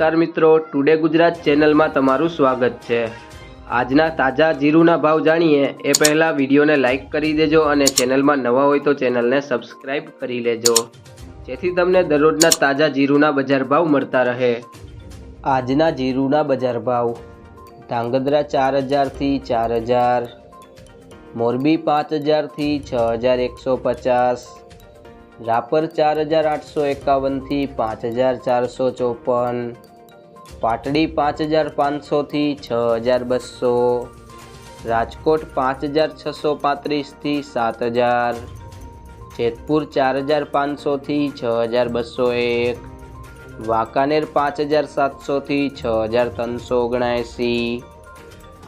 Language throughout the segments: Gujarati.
નમસ્કાર મિત્રો ટુડે ગુજરાત ચેનલમાં તમારું સ્વાગત છે. આજના તાજા જીરુના ભાવ જાણીએ, એ પહેલાં વિડીયોને લાઇક કરી દેજો અને ચેનલમાં નવા હોય તો ચેનલને સબસ્ક્રાઇબ કરી લેજો. જેથી તમને દરરોજના તાજા જીરુના બજાર ભાવ મળતા રહે. આજના જીરુના બજાર ભાવ, ધાંગધ્રા ચાર હજારથી ચાર હજાર, મોરબી પાંચ હજારથી છ હજાર એકસો પચાસ રાપર ચાર હજાર આઠસો એકાવનથી પાંચ હજાર ચારસો ચોપન, પાટડી પાંચ હજાર પાંચસોથી છ હજાર બસો, રાજકોટ પાંચ હજાર છસો પાંત્રીસથી સાત હજાર, જેતપુર ચાર હજાર પાંચસોથી છ હજાર બસો એક, વાંકાનેર પાંચ હજાર સાતસોથી છ હજાર ત્રણસો ઓગણએંસી,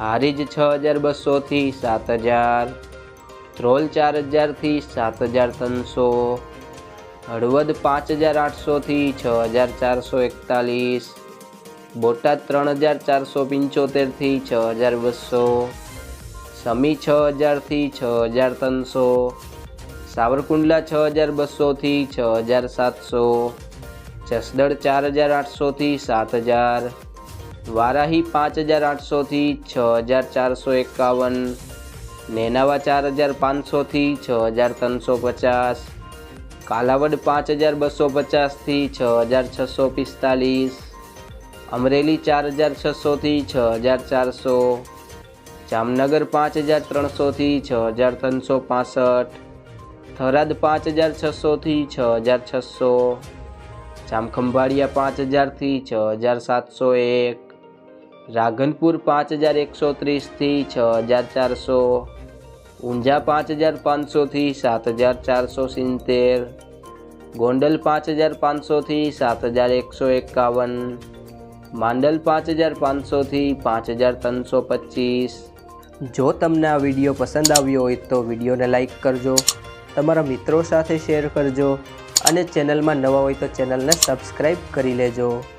હારીજ છ હજાર બસોથી સાત હજાર, ધ્રોલ ચાર હજારથી સાત હજાર ત્રણસો હળવદ પાંચ હજાર આઠસોથી છ હજાર ચારસો એકતાલીસ, બોટાદ ત્રણ હજાર ચારસો પંચોતેરથી છ હજાર બસો, સમી છ હજારથી છ હજાર ત્રણસો, સાવરકુંડલા છ હજાર બસોથી છ હજાર સાતસો જસદળ ચાર હજાર આઠસોથી સાત હજાર, વારાહી પાંચ હજાર આઠસોથી છ હજાર ચારસો એકાવન, નેનાવા ચાર હજાર પાંચસોથી છ હજાર ત્રણસો પચાસ કાલાવડ પાંચ હજાર બસો પચાસથી છ હજાર છસો પિસ્તાલીસ. અમરેલી ચાર હજાર છસોથી છ હજાર ચારસો. જામનગર પાંચ હજાર ત્રણસોથી છ હજાર ત્રણસો પાસઠ. થરાદ પાંચ હજાર છસોથી છ હજાર છસો. જામખંભાળિયા પાંચ હજારથી છ હજાર સાતસો એક. રાધનપુર પાંચ હજાર એકસો ત્રીસથી છ હજાર ચારસો. ઊંઝા પાંચ હજાર પાંચસોથી સાત હજાર ચારસો સિત્તેર, ગોંડલ પાંચ હજાર પાંચસોથી સાત હજાર એકસો એકાવન, માંડલ પાંચ હજાર પાંચસોથી પાંચ હજાર ત્રણસો પચીસ. જો તમને આ વીડિયો પસંદ આવ્યો હોય તો વિડીયોને લાઇક કરજો, તમારા મિત્રો સાથે શેર કરજો અને ચેનલમાં નવા હોય તો ચેનલને સબસ્ક્રાઈબ કરી લેજો.